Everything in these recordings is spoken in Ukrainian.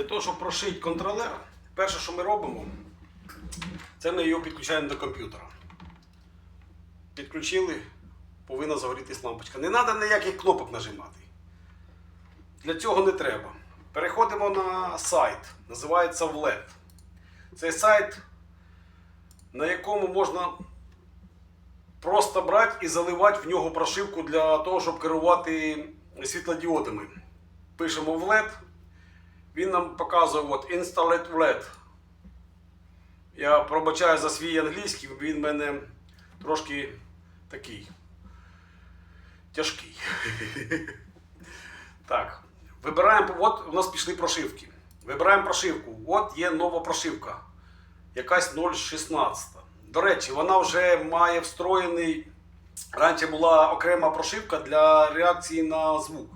Для того, щоб прошити контролер, перше, що ми робимо, це ми його підключаємо до комп'ютера. Підключили, повинна загорітись лампочка. Не треба ніяких кнопок нажимати. Для цього не треба. Переходимо на сайт, називається VLED. Цей сайт, на якому можна просто брати і заливати в нього прошивку для того, щоб керувати світлодіодами. Пишемо в LED. Він нам показує от, Installed LED. Я пробачаю за свій англійський, він мене трошки такий тяжкий. Так. Вибираємо, от у нас пішли прошивки. Вибираємо прошивку. От є нова прошивка. Якась 0.16. До речі, вона вже має встроєний. Раніше була окрема прошивка для реакції на звук.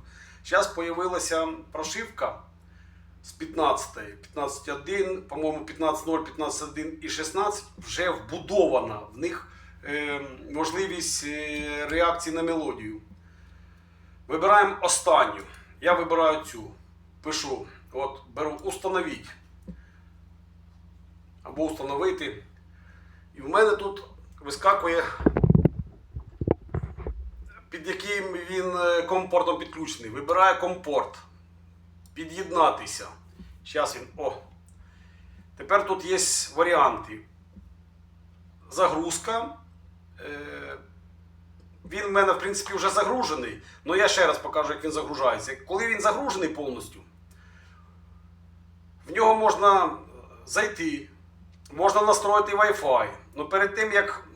Зараз з'явилася прошивка з 15, 15.1, по-моєму, 15.0, 15.1 і 16 вже вбудована в них е, можливість е, реакції на мелодію. Вибираємо останню. Я вибираю цю. Пишу, от беру установіть. Або установити. І в мене тут вискакує, під яким він е, компортом підключений. Вибираю компорт. Під'єднатися. Зараз він. О. Тепер тут є варіанти. Загрузка. Е, він в мене, в принципі, вже загружений. але я ще раз покажу, як він загружається. Коли він загружений повністю, в нього можна зайти, можна настроїти Wi-Fi. Ну перед тим як.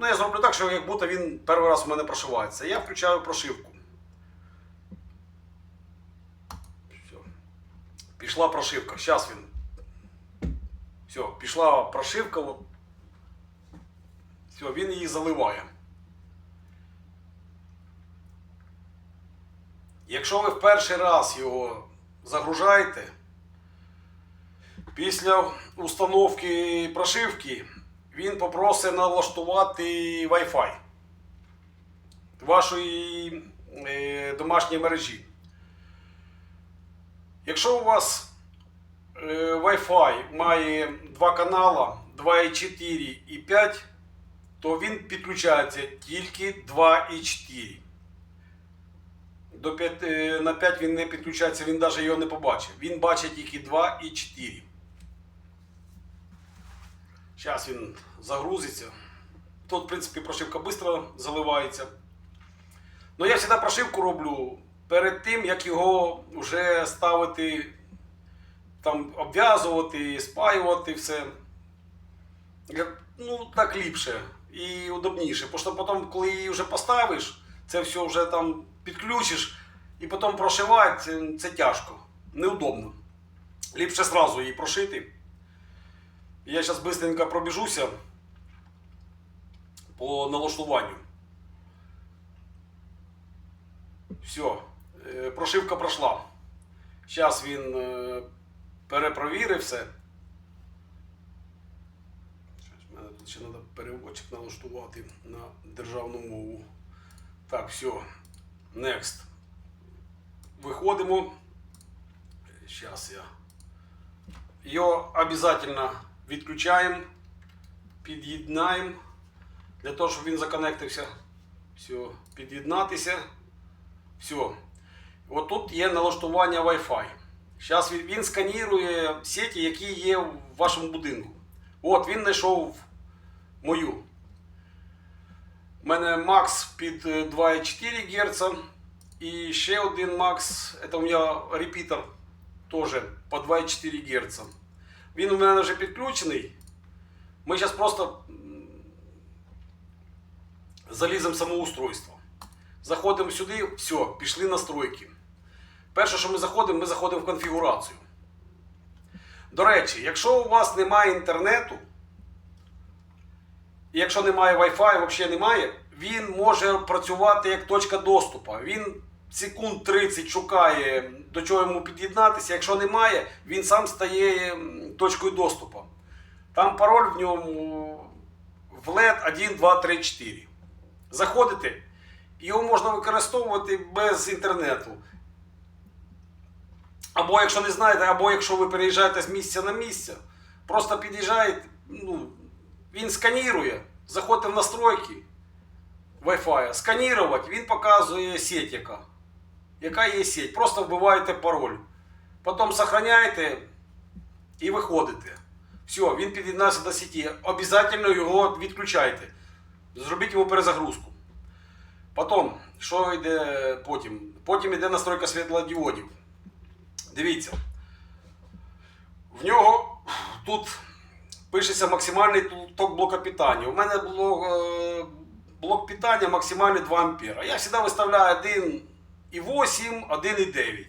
Ну, я зроблю так, що як будто він перший раз у мене прошивається. Я включаю прошивку. Все. Пішла прошивка. Зараз він. Все, пішла прошивка. Все, він її заливає. Якщо ви в перший раз його загружаєте, після установки прошивки він попросить налаштувати Wi-Fi вашої е, домашньої мережі. Якщо у вас е, Wi-Fi має два канала 2,4 і 5, то він підключається тільки 2,4. До 5, е, на 5 він не підключається, він навіть його не побачить. Він бачить тільки 2 і 4. Зараз він загрузиться. Тут, в принципі, прошивка швидко заливається. Ну, я завжди прошивку роблю перед тим, як його вже ставити, там, обв'язувати, спаювати все. Ну, так ліпше і удобніше. Що потім, коли її вже поставиш, це все вже там підключиш і потім прошивати, це, це тяжко, неудобно. Ліпше сразу її прошити. Я зараз быстренько пробіжуся по налаштуванню. Все, прошивка пройшла. Зараз він е, перепровірив все. В мене тут ще треба переводчик налаштувати на державну мову. Так, все. Next. Виходимо. Зараз я. Його обов'язково відключаємо, під'єднаємо для того, щоб він законектився. Все, під'єднатися. Все. От тут є налаштування Wi-Fi. Зараз він, сканірує сеті, які є в вашому будинку. От він знайшов мою. У мене Макс під е, 2,4 Гц. І ще один Макс, це у мене репітер теж по 2,4 Гц. Він у мене вже підключений. Ми зараз просто заліземо в самоустройство. Заходимо сюди, все, пішли настройки. Перше, що ми заходимо, ми заходимо в конфігурацію. До речі, якщо у вас немає інтернету, і якщо немає Wi-Fi, взагалі немає, він може працювати як точка доступу. Він секунд 30 шукає, до чого йому під'єднатися. Якщо немає, він сам стає точкою доступу. Там пароль в ньому в LED 1, 2, 3, 4. Заходите, його можна використовувати без інтернету. Або якщо не знаєте, або якщо ви переїжджаєте з місця на місце, просто під'їжджаєте, ну, він сканірує, заходите в настройки Wi-Fi, сканірувати, він показує сеть яка. Яка є сеть. Просто вбиваєте пароль. Потім сохраняєте і виходите. Все, він під'єднався до сеті. Обязательно його відключайте. Зробіть йому перезагрузку. Потім, що йде потім? Потім йде настройка світлодіодів. Дивіться. В нього тут пишеться максимальний ток блока питання. У мене блок, е, блок питання максимальний 2 ампера. Я завжди виставляю 1,8, 1,9.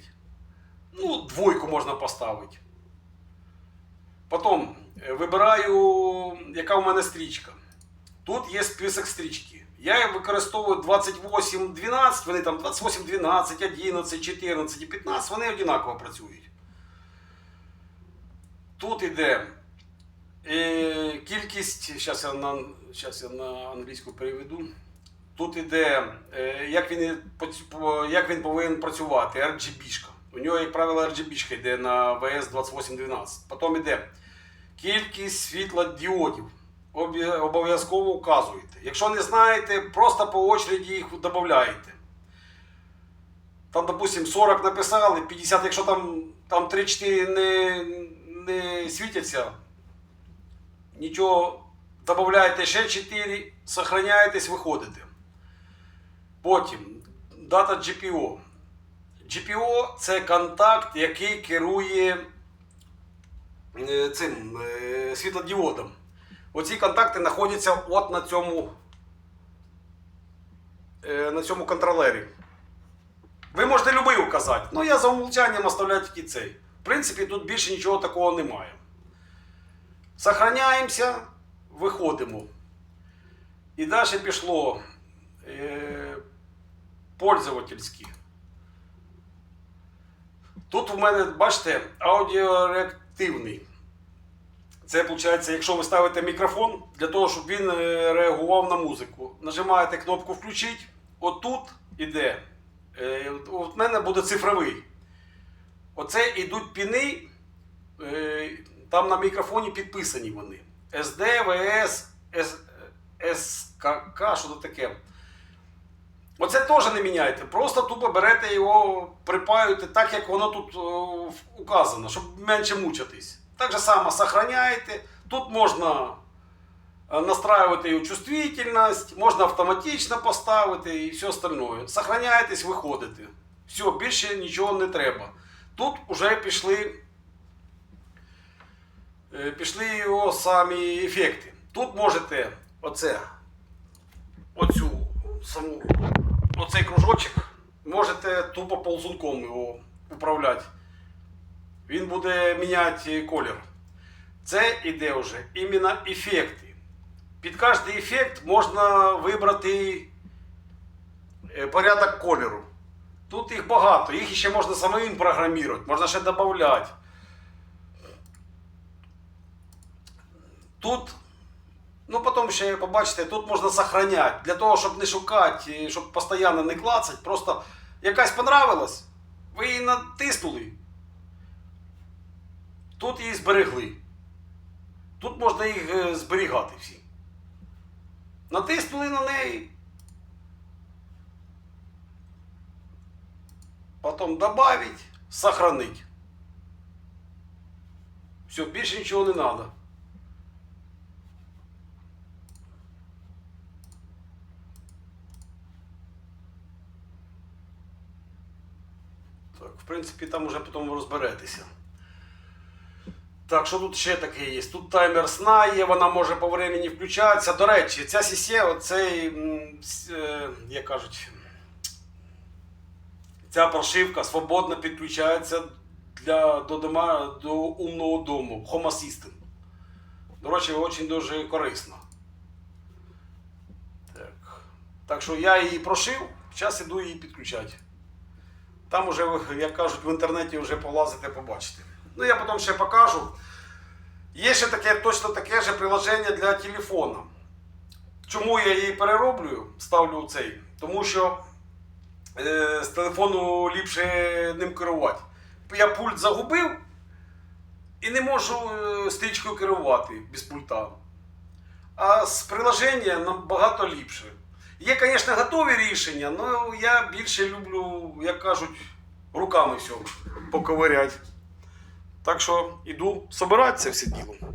Ну, двойку можна поставити. Потім е, вибираю, яка у мене стрічка. Тут є список стрічки. Я використовую 28, 12, вони там 28, 12, 11, 14 і 15, вони однаково працюють. Тут іде е, кількість, зараз я, на, щас я на англійську переведу. Тут іде, е, як, він, як він повинен працювати, RGB-шка. У нього, як правило, RGB-шка йде на VS2812. Потім іде кількість світлодіодів. Обов'язково вказуєте. Якщо не знаєте, просто по очереді їх додаєте. Там, допустим, 40 написали, 50, якщо там, там 3-4 не, не світяться, нічого, додаєте ще 4, сохраняєтесь, виходите. Потім дата GPO. GPO це контакт, який керує е, цим е, світлодіодом. Оці контакти знаходяться от на цьому, е, на цьому контролері. Ви можете любий указати. Ну я за умовчанням оставляю тільки цей. В принципі, тут більше нічого такого немає. Сохраняємося, виходимо. І далі пішло е, пользовательські. Тут у мене, бачите, аудіореактивний. Це виходить, якщо ви ставите мікрофон для того, щоб він е, реагував на музику. Нажимаєте кнопку включить. Отут іде. е, У мене буде цифровий. Оце йдуть піни. е, Там на мікрофоні підписані вони. SD, S- SKK, що то таке. Оце теж не міняйте. Просто тупо берете його, припаюєте так, як воно тут указано, щоб менше мучитись. Так же само сохраняєте. Тут можна е, настраювати його чувствительність, можна автоматично поставити і все остальное. Сохраняєтесь, виходите. Все, більше нічого не треба. Тут вже пішли, е, пішли його самі ефекти. Тут можете оце, оцю саму, оцей кружочок, можете тупо ползунком його управляти. Він буде міняти колір. Це іде вже іменно ефекти. Під кожний ефект можна вибрати е, порядок кольору. Тут їх багато, їх ще можна самим програмувати, можна ще додати. Тут, ну потім ще побачите, тут можна сохраняти. Для того, щоб не шукати, е, щоб постійно не клацати, просто якась понравилась, ви її натиснули. Тут її зберегли. Тут можна їх е, зберігати всі. Натиснули на неї. Потім добавить, сохранить. Все, більше нічого не треба. Так, в принципі, там уже потім розберетеся. Так, що тут ще таке є? Тут таймер сна є, вона може по времени включатися. До речі, ця сісе, оцей, е, як кажуть, ця прошивка свободно підключається для, до, дома, до умного дому, Home Assistant. До речі, дуже дуже корисно. Так. так що я її прошив, зараз іду її підключати. Там уже, як кажуть, в інтернеті вже полазите, побачите. Ну, я потім ще покажу. Є ще таке, точно таке же приложення для телефона. Чому я її перероблюю, ставлю цей? Тому що е, з телефону ліпше ним керувати. я пульт загубив і не можу е, стрічкою керувати без пульта. А з приложення набагато ліпше. Є, звісно, готові рішення, але я більше люблю, як кажуть, руками все поковиряти. Так що іду собиратися всі діло.